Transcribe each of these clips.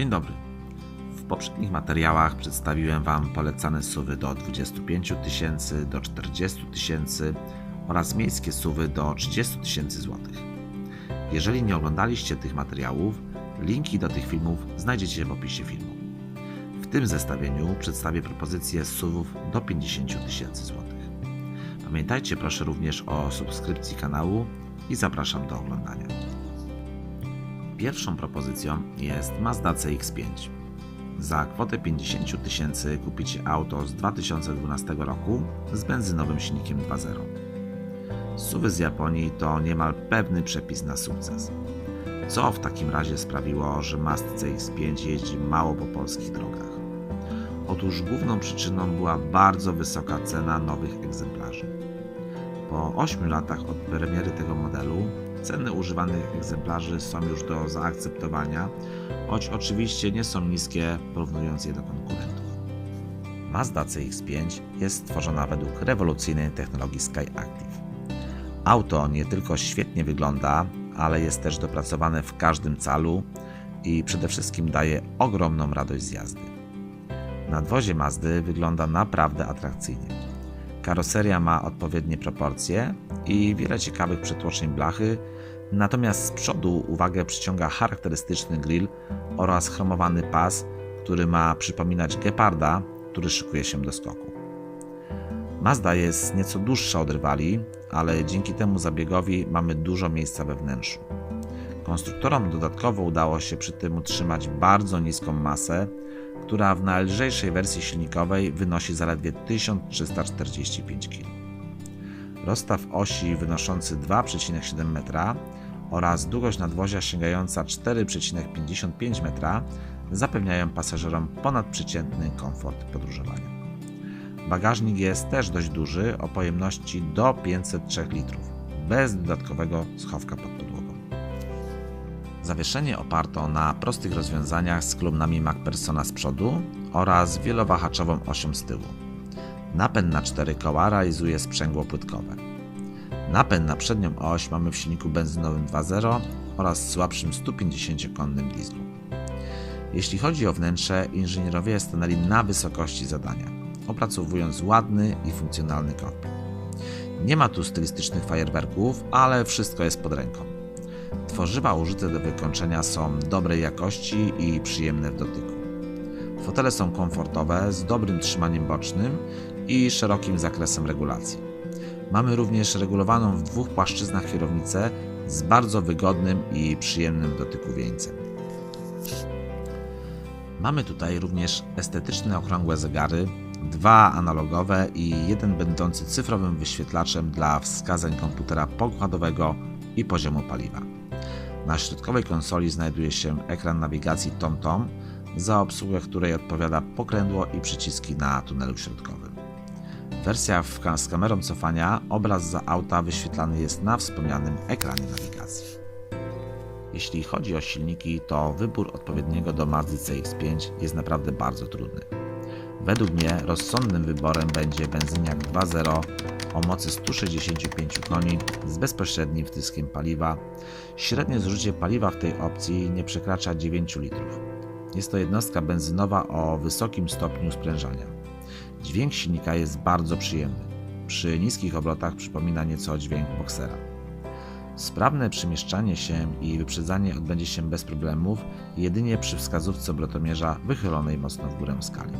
Dzień dobry. W poprzednich materiałach przedstawiłem Wam polecane suwy do 25 tysięcy do 40 tysięcy oraz miejskie suwy do 30 tysięcy złotych. Jeżeli nie oglądaliście tych materiałów, linki do tych filmów znajdziecie w opisie filmu. W tym zestawieniu przedstawię propozycje suwów do 50 tysięcy złotych. Pamiętajcie proszę również o subskrypcji kanału i zapraszam do oglądania. Pierwszą propozycją jest Mazda CX-5. Za kwotę 50 tysięcy kupicie auto z 2012 roku z benzynowym silnikiem 2.0. Suwy z Japonii to niemal pewny przepis na sukces. Co w takim razie sprawiło, że Mazda CX-5 jeździ mało po polskich drogach? Otóż główną przyczyną była bardzo wysoka cena nowych egzemplarzy. Po 8 latach od premiery tego ceny używanych egzemplarzy są już do zaakceptowania, choć oczywiście nie są niskie porównując je do konkurentów. Mazda CX-5 jest stworzona według rewolucyjnej technologii SkyActiv. Auto nie tylko świetnie wygląda, ale jest też dopracowane w każdym calu i przede wszystkim daje ogromną radość z jazdy. Nadwozie Mazdy wygląda naprawdę atrakcyjnie. Karoseria ma odpowiednie proporcje i wiele ciekawych przetłoczeń blachy, natomiast z przodu uwagę przyciąga charakterystyczny grill oraz chromowany pas, który ma przypominać geparda, który szykuje się do skoku. Mazda jest nieco dłuższa od rywali, ale dzięki temu zabiegowi mamy dużo miejsca we wnętrzu. Konstruktorom dodatkowo udało się przy tym utrzymać bardzo niską masę, która w najlżejszej wersji silnikowej wynosi zaledwie 1345 kg. Rozstaw osi wynoszący 2,7 metra oraz długość nadwozia sięgająca 4,55 metra zapewniają pasażerom ponadprzeciętny komfort podróżowania. Bagażnik jest też dość duży, o pojemności do 503 litrów, bez dodatkowego schowka pod podłogą. Zawieszenie oparto na prostych rozwiązaniach z kolumnami MacPersona z przodu oraz wielowahaczową osią z tyłu. Napęd na cztery koła realizuje sprzęgło płytkowe. Napęd na przednią oś mamy w silniku benzynowym 2.0 oraz słabszym 150-konnym dieslu. Jeśli chodzi o wnętrze, inżynierowie stanęli na wysokości zadania, opracowując ładny i funkcjonalny kokpit. Nie ma tu stylistycznych fajerwerków, ale wszystko jest pod ręką. Tworzywa użyte do wykończenia są dobrej jakości i przyjemne w dotyku. Fotele są komfortowe, z dobrym trzymaniem bocznym i szerokim zakresem regulacji. Mamy również regulowaną w dwóch płaszczyznach kierownicę z bardzo wygodnym i przyjemnym dotyku wieńcem. Mamy tutaj również estetyczne okrągłe zegary, dwa analogowe i jeden będący cyfrowym wyświetlaczem dla wskazań komputera pokładowego i poziomu paliwa. Na środkowej konsoli znajduje się ekran nawigacji TomTom, za obsługę której odpowiada pokrętło i przyciski na tunelu środkowym. Wersja z kamerą cofania, obraz za auta wyświetlany jest na wspomnianym ekranie nawigacji. Jeśli chodzi o silniki, to wybór odpowiedniego do Mazdy CX-5 jest naprawdę bardzo trudny. Według mnie rozsądnym wyborem będzie benzyniak 2.0 o mocy 165 koni z bezpośrednim wtyskiem paliwa. Średnie zużycie paliwa w tej opcji nie przekracza 9 litrów. Jest to jednostka benzynowa o wysokim stopniu sprężania. Dźwięk silnika jest bardzo przyjemny. Przy niskich obrotach przypomina nieco dźwięk boksera. Sprawne przemieszczanie się i wyprzedzanie odbędzie się bez problemów jedynie przy wskazówce obrotomierza wychylonej mocno w górę skali.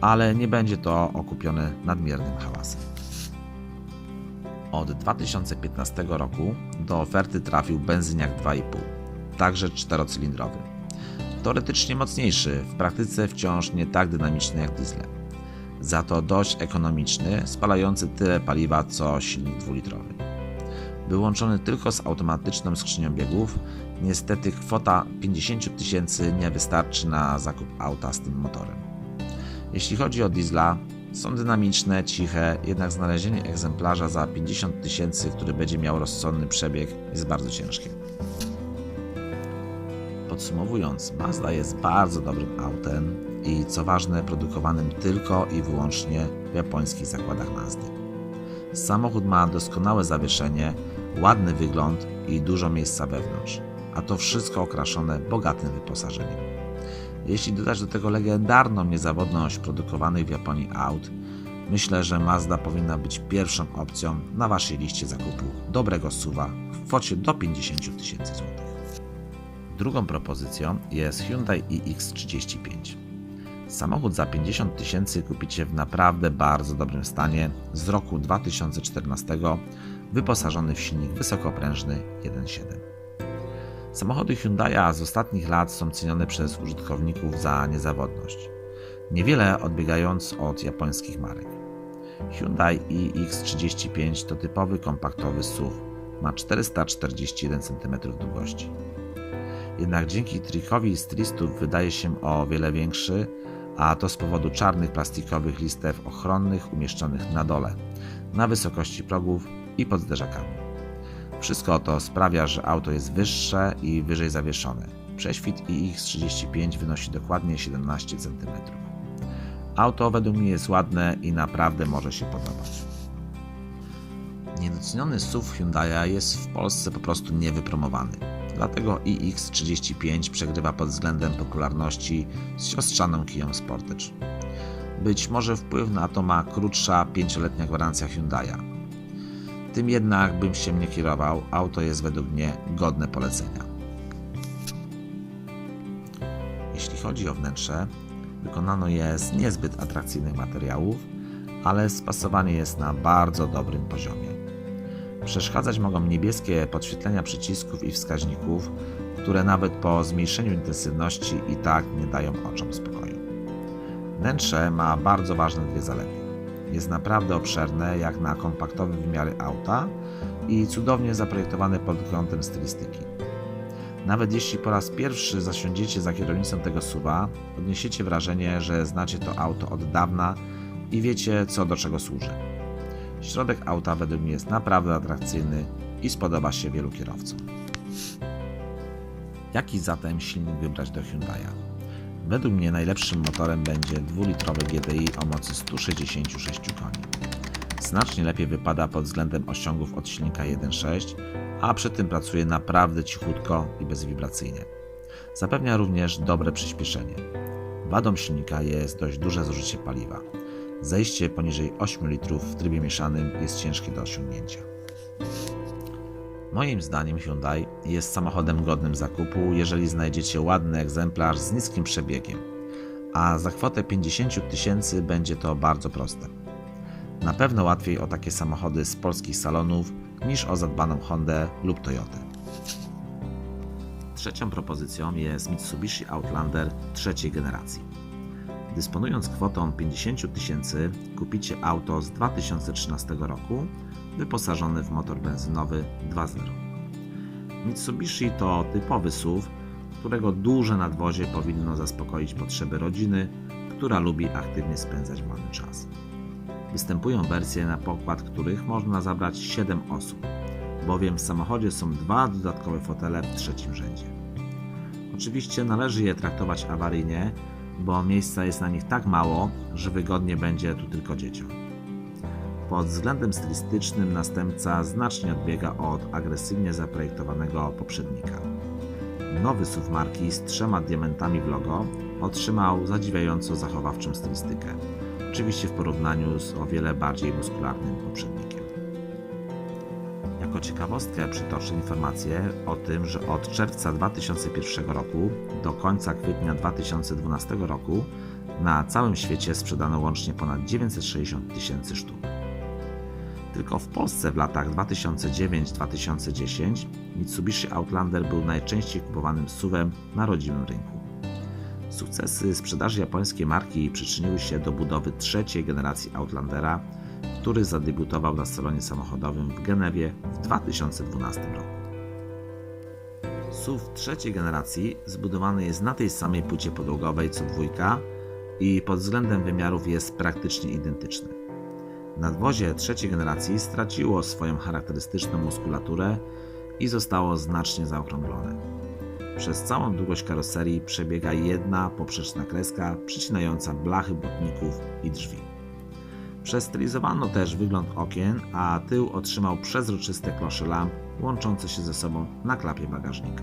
Ale nie będzie to okupione nadmiernym hałasem. Od 2015 roku do oferty trafił benzyniak 2,5, także czterocylindrowy. Teoretycznie mocniejszy, w praktyce wciąż nie tak dynamiczny jak diesle. Za to dość ekonomiczny, spalający tyle paliwa co silnik dwulitrowy. Wyłączony tylko z automatyczną skrzynią biegów, niestety kwota 50 tysięcy nie wystarczy na zakup auta z tym motorem. Jeśli chodzi o diesla, są dynamiczne, ciche, jednak znalezienie egzemplarza za 50 tysięcy, który będzie miał rozsądny przebieg, jest bardzo ciężkie. Podsumowując, Mazda jest bardzo dobrym autem i co ważne, produkowanym tylko i wyłącznie w japońskich zakładach Mazdy. Samochód ma doskonałe zawieszenie, ładny wygląd i dużo miejsca wewnątrz, a to wszystko okraszone bogatym wyposażeniem. Jeśli dodać do tego legendarną niezawodność produkowanych w Japonii aut, myślę, że Mazda powinna być pierwszą opcją na Waszej liście zakupu dobrego SUVa w kwocie do 50 tysięcy złotych. Drugą propozycją jest Hyundai iX35. Samochód za 50 tysięcy kupicie w naprawdę bardzo dobrym stanie z roku 2014, wyposażony w silnik wysokoprężny 1.7. Samochody Hyundai'a z ostatnich lat są cenione przez użytkowników za niezawodność, niewiele odbiegając od japońskich marek. Hyundai iX35 to typowy kompaktowy SUV, ma 441 cm długości. Jednak dzięki trikowi stylistów wydaje się o wiele większy, a to z powodu czarnych plastikowych listew ochronnych umieszczonych na dole, na wysokości progów i pod zderzakami. Wszystko to sprawia, że auto jest wyższe i wyżej zawieszone. Prześwit iX35 wynosi dokładnie 17 cm. Auto według mnie jest ładne i naprawdę może się podobać. Niedoceniony SUV Hyundai jest w Polsce po prostu niewypromowany. Dlatego iX35 przegrywa pod względem popularności z siostrzaną Kiją Sportage. Być może wpływ na to ma krótsza, pięcioletnia gwarancja Hyundai'a. Tym jednak bym się nie kierował, auto jest według mnie godne polecenia. Jeśli chodzi o wnętrze, wykonano je z niezbyt atrakcyjnych materiałów, ale spasowanie jest na bardzo dobrym poziomie. Przeszkadzać mogą niebieskie podświetlenia przycisków i wskaźników, które nawet po zmniejszeniu intensywności i tak nie dają oczom spokoju. Wnętrze ma bardzo ważne dwie zalety. Jest naprawdę obszerne jak na kompaktowe wymiary auta i cudownie zaprojektowane pod kątem stylistyki. Nawet jeśli po raz pierwszy zasiądziecie za kierownicą tego suwa, odniesiecie wrażenie, że znacie to auto od dawna i wiecie co do czego służy. Środek auta według mnie jest naprawdę atrakcyjny i spodoba się wielu kierowcom. Jaki zatem silnik wybrać do Hyundai'a? Według mnie najlepszym motorem będzie 2-litrowy GDI o mocy 166 koni. Znacznie lepiej wypada pod względem osiągów od silnika 1.6, a przy tym pracuje naprawdę cichutko i bezwibracyjnie. Zapewnia również dobre przyspieszenie. Wadą silnika jest dość duże zużycie paliwa. Zejście poniżej 8 litrów w trybie mieszanym jest ciężkie do osiągnięcia. Moim zdaniem Hyundai jest samochodem godnym zakupu, jeżeli znajdziecie ładny egzemplarz z niskim przebiegiem, a za kwotę 50 tysięcy będzie to bardzo proste. Na pewno łatwiej o takie samochody z polskich salonów niż o zadbaną Hondę lub Toyotę. Trzecią propozycją jest Mitsubishi Outlander trzeciej generacji. Dysponując kwotą 50 tysięcy, kupicie auto z 2013 roku, wyposażone w motor benzynowy 2.0. Mitsubishi to typowy SUV, którego duże nadwozie powinno zaspokoić potrzeby rodziny, która lubi aktywnie spędzać wolny czas. Występują wersje, na pokład których można zabrać 7 osób, bowiem w samochodzie są dwa dodatkowe fotele w trzecim rzędzie. Oczywiście należy je traktować awaryjnie, bo miejsca jest na nich tak mało, że wygodnie będzie tu tylko dzieciom. Pod względem stylistycznym następca znacznie odbiega od agresywnie zaprojektowanego poprzednika. Nowy SUV marki z trzema diamentami w logo otrzymał zadziwiająco zachowawczą stylistykę, oczywiście w porównaniu z o wiele bardziej muskularnym poprzednikiem. Jako ciekawostkę przytoczę informację o tym, że od czerwca 2001 roku do końca kwietnia 2012 roku na całym świecie sprzedano łącznie ponad 960 tysięcy sztuk. Tylko w Polsce w latach 2009-2010 Mitsubishi Outlander był najczęściej kupowanym SUVem na rodzimym rynku. Sukcesy sprzedaży japońskiej marki przyczyniły się do budowy trzeciej generacji Outlandera, który zadebiutował na salonie samochodowym w Genewie w 2012 roku. SUV trzeciej generacji zbudowany jest na tej samej płycie podłogowej co dwójka i pod względem wymiarów jest praktycznie identyczny. Nadwozie trzeciej generacji straciło swoją charakterystyczną muskulaturę i zostało znacznie zaokrąglone. Przez całą długość karoserii przebiega jedna poprzeczna kreska przycinająca blachy botników i drzwi. Przestylizowano też wygląd okien, a tył otrzymał przezroczyste klosze lamp łączące się ze sobą na klapie bagażnika.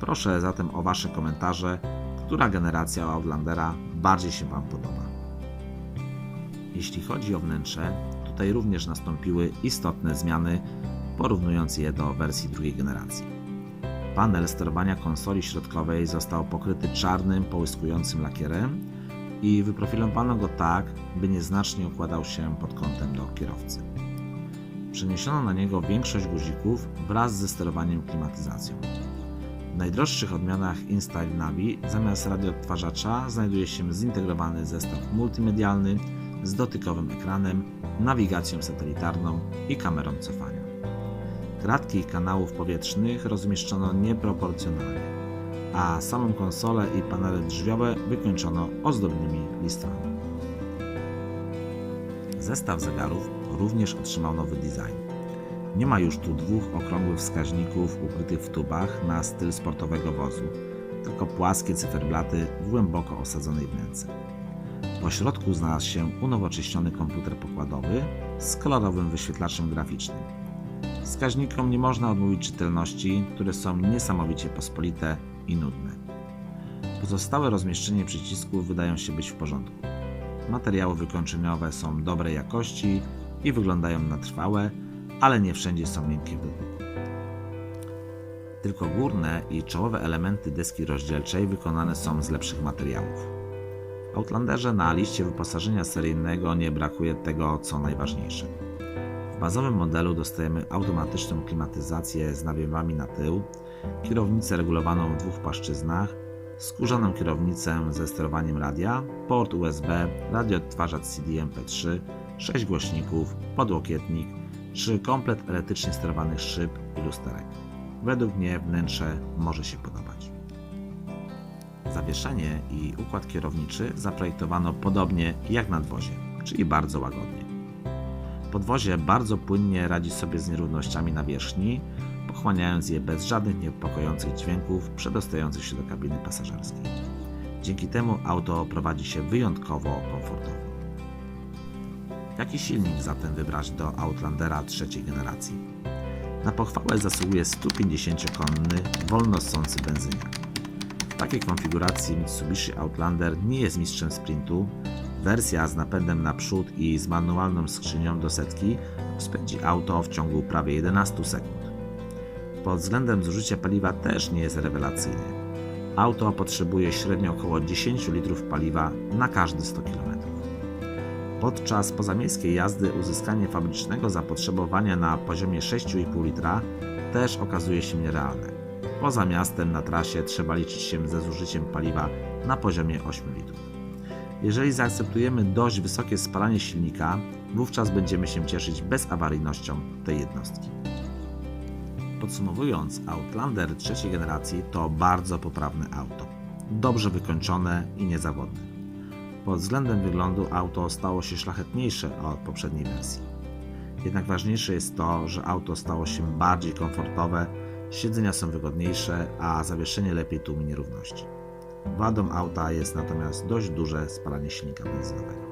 Proszę zatem o Wasze komentarze, która generacja Outlandera bardziej się Wam podoba. Jeśli chodzi o wnętrze, tutaj również nastąpiły istotne zmiany, porównując je do wersji drugiej generacji. Panel sterowania konsoli środkowej został pokryty czarnym, połyskującym lakierem i wyprofilowano go tak, by nieznacznie układał się pod kątem do kierowcy. Przeniesiono na niego większość guzików wraz ze sterowaniem klimatyzacją. W najdroższych odmianach InStyle Navi zamiast radioodtwarzacza znajduje się zintegrowany zestaw multimedialny z dotykowym ekranem, nawigacją satelitarną i kamerą cofania. Kratki kanałów powietrznych rozmieszczono nieproporcjonalnie, a samą konsolę i panele drzwiowe wykończono ozdobnymi listwami. Zestaw zegarów również otrzymał nowy design. Nie ma już tu dwóch okrągłych wskaźników ukrytych w tubach na styl sportowego wozu, tylko płaskie cyferblaty w głęboko osadzonej wnęce. Po środku znalazł się unowocześniony komputer pokładowy z kolorowym wyświetlaczem graficznym. Wskaźnikom nie można odmówić czytelności, które są niesamowicie pospolite i nudne. Pozostałe rozmieszczenie przycisków wydają się być w porządku. Materiały wykończeniowe są dobrej jakości i wyglądają na trwałe, ale nie wszędzie są miękkie w dotyku. Tylko górne i czołowe elementy deski rozdzielczej wykonane są z lepszych materiałów. W Outlanderze na liście wyposażenia seryjnego nie brakuje tego, co najważniejsze. W bazowym modelu dostajemy automatyczną klimatyzację z nawiewami na tył, kierownicę regulowaną w dwóch płaszczyznach, skórzaną kierownicę ze sterowaniem radia, port USB, radioodtwarzacz CD-MP3, 6 głośników, podłokietnik czy komplet elektrycznie sterowanych szyb i lusterek. Według mnie wnętrze może się podobać. Zawieszenie i układ kierowniczy zaprojektowano podobnie jak na dwozie, czyli bardzo łagodnie. Podwozie bardzo płynnie radzi sobie z nierównościami nawierzchni, pochłaniając je bez żadnych niepokojących dźwięków przedostających się do kabiny pasażerskiej. Dzięki temu auto prowadzi się wyjątkowo komfortowo. Jaki silnik zatem wybrać do Outlandera trzeciej generacji? Na pochwałę zasługuje 150-konny, wolno ssący benzyniak. W takiej konfiguracji Mitsubishi Outlander nie jest mistrzem sprintu. Wersja z napędem naprzód i z manualną skrzynią do setki spędzi auto w ciągu prawie 11 sekund. Pod względem zużycia paliwa też nie jest rewelacyjny. Auto potrzebuje średnio około 10 litrów paliwa na każdy 100 km. Podczas pozamiejskiej jazdy uzyskanie fabrycznego zapotrzebowania na poziomie 6,5 litra też okazuje się nierealne. Poza miastem na trasie trzeba liczyć się ze zużyciem paliwa na poziomie 8 litrów. Jeżeli zaakceptujemy dość wysokie spalanie silnika, wówczas będziemy się cieszyć bezawaryjnością tej jednostki. Podsumowując, Outlander trzeciej generacji to bardzo poprawne auto. Dobrze wykończone i niezawodne. Pod względem wyglądu auto stało się szlachetniejsze od poprzedniej wersji. Jednak ważniejsze jest to, że auto stało się bardziej komfortowe, siedzenia są wygodniejsze, a zawieszenie lepiej tłumi nierówności. Wadą auta jest natomiast dość duże spalanie silnika benzynowego.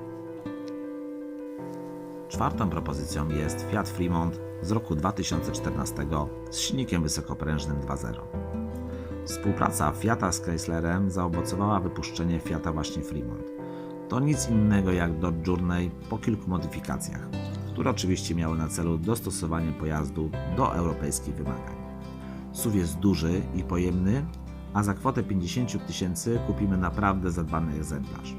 Czwartą propozycją jest Fiat Fremont z roku 2014 z silnikiem wysokoprężnym 2.0. Współpraca Fiata z Chryslerem zaowocowała wypuszczenie Fiata właśnie Fremont. To nic innego jak Dodge Journey po kilku modyfikacjach, które oczywiście miały na celu dostosowanie pojazdu do europejskich wymagań. SUV jest duży i pojemny, a za kwotę 50 tysięcy kupimy naprawdę zadbany egzemplarz.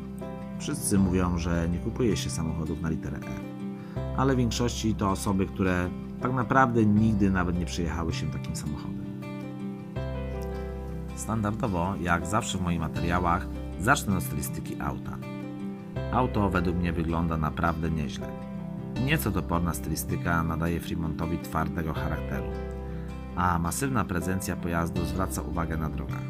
Wszyscy mówią, że nie kupuje się samochodów na literę E, ale w większości to osoby, które tak naprawdę nigdy nawet nie przejechały się takim samochodem. Standardowo, jak zawsze w moich materiałach, zacznę od stylistyki auta. Auto według mnie wygląda naprawdę nieźle. Nieco toporna stylistyka nadaje Fremontowi twardego charakteru, a masywna prezencja pojazdu zwraca uwagę na drogach.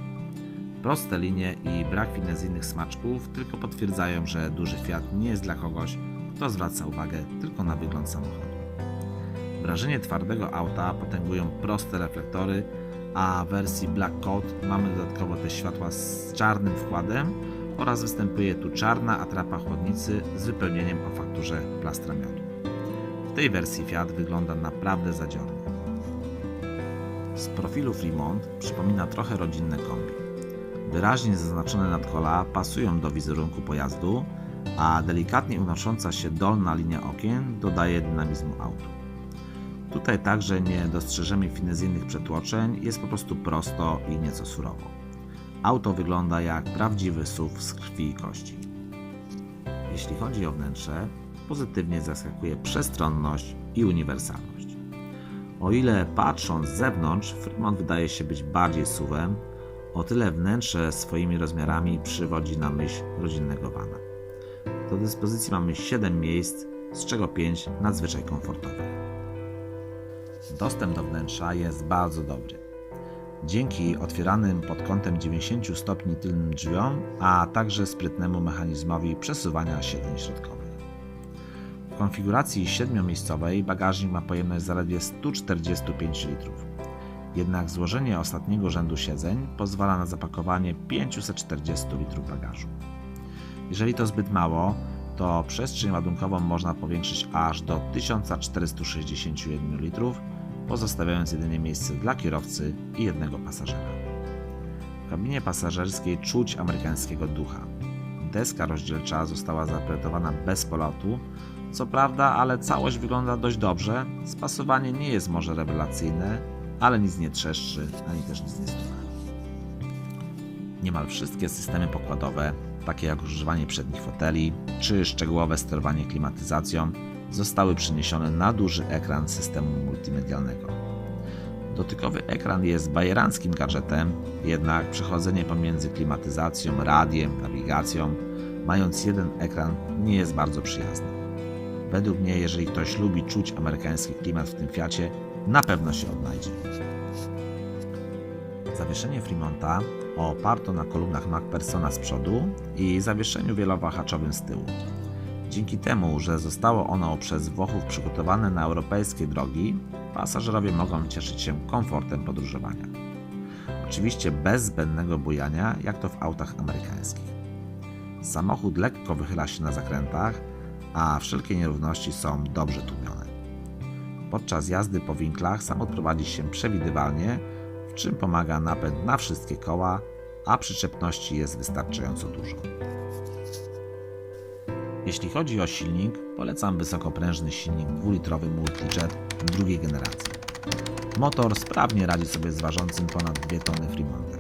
Proste linie i brak finezyjnych smaczków tylko potwierdzają, że duży Fiat nie jest dla kogoś, kto zwraca uwagę tylko na wygląd samochodu. Wrażenie twardego auta potęgują proste reflektory, a w wersji Black Coat mamy dodatkowo te światła z czarnym wkładem oraz występuje tu czarna atrapa chłodnicy z wypełnieniem o fakturze plastra miodu. W tej wersji Fiat wygląda naprawdę zadziornie. Z profilu Fremont przypomina trochę rodzinne kombi. Wyraźnie zaznaczone nadkola pasują do wizerunku pojazdu, a delikatnie unosząca się dolna linia okien dodaje dynamizmu autu. Tutaj także nie dostrzeżemy finezyjnych przetłoczeń, jest po prostu prosto i nieco surowo. Auto wygląda jak prawdziwy SUV z krwi i kości. Jeśli chodzi o wnętrze, pozytywnie zaskakuje przestronność i uniwersalność. O ile patrząc z zewnątrz, Fremont wydaje się być bardziej SUVem, o tyle wnętrze swoimi rozmiarami przywodzi na myśl rodzinnego vana. Do dyspozycji mamy 7 miejsc, z czego 5 nadzwyczaj komfortowych. Dostęp do wnętrza jest bardzo dobry. Dzięki otwieranym pod kątem 90 stopni tylnym drzwiom, a także sprytnemu mechanizmowi przesuwania siedzeń środkowych. W konfiguracji 7-miejscowej bagażnik ma pojemność zaledwie 145 litrów. Jednak złożenie ostatniego rzędu siedzeń pozwala na zapakowanie 540 litrów bagażu. Jeżeli to zbyt mało, to przestrzeń ładunkową można powiększyć aż do 1461 litrów, pozostawiając jedynie miejsce dla kierowcy i jednego pasażera. W kabinie pasażerskiej czuć amerykańskiego ducha. Deska rozdzielcza została zaprojektowana bez polotu, co prawda, ale całość wygląda dość dobrze. Spasowanie nie jest może rewelacyjne, ale nic nie trzeszczy, ani też nic nie stuka. Niemal wszystkie systemy pokładowe, takie jak używanie przednich foteli czy szczegółowe sterowanie klimatyzacją, zostały przeniesione na duży ekran systemu multimedialnego. Dotykowy ekran jest bajeranckim gadżetem, jednak przechodzenie pomiędzy klimatyzacją, radiem, nawigacją, mając jeden ekran, nie jest bardzo przyjazne. Według mnie, jeżeli ktoś lubi czuć amerykański klimat w tym Fiacie, na pewno się odnajdzie. Zawieszenie Fremonta oparto na kolumnach MacPersona z przodu i zawieszeniu wielowahaczowym z tyłu. Dzięki temu, że zostało ono przez Włochów przygotowane na europejskie drogi, pasażerowie mogą cieszyć się komfortem podróżowania. Oczywiście bez zbędnego bujania, jak to w autach amerykańskich. Samochód lekko wychyla się na zakrętach, a wszelkie nierówności są dobrze tłumione. Podczas jazdy po winklach samochód prowadzi się przewidywalnie, w czym pomaga napęd na wszystkie koła, a przyczepności jest wystarczająco dużo. Jeśli chodzi o silnik, polecam wysokoprężny silnik 2-litrowy Multijet drugiej generacji. Motor sprawnie radzi sobie z ważącym ponad 2 tony Fremontem.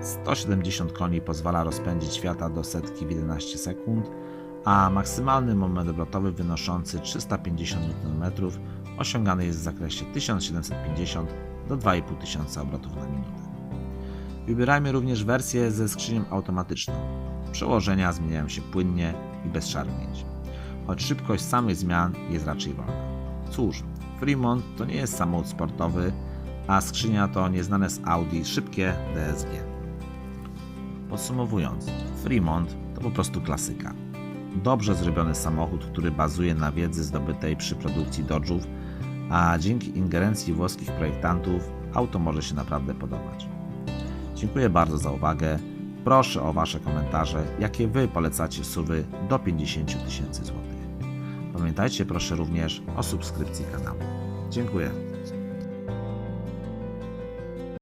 170 koni pozwala rozpędzić świata do setki w 11 sekund, a maksymalny moment obrotowy wynoszący 350 Nm osiągany jest w zakresie 1750 do 2500 obrotów na minutę. Wybierajmy również wersję ze skrzynią automatyczną. Przełożenia zmieniają się płynnie i bez szarpnięć, choć szybkość samych zmian jest raczej wolna. Cóż, Fremont to nie jest samochód sportowy, a skrzynia to nieznane z Audi szybkie DSG. Podsumowując, Fremont to po prostu klasyka. Dobrze zrobiony samochód, który bazuje na wiedzy zdobytej przy produkcji Dodge'ów, a dzięki ingerencji włoskich projektantów auto może się naprawdę podobać. Dziękuję bardzo za uwagę. Proszę o Wasze komentarze, jakie Wy polecacie suwy do 50 tysięcy złotych. Pamiętajcie proszę również o subskrypcji kanału. Dziękuję.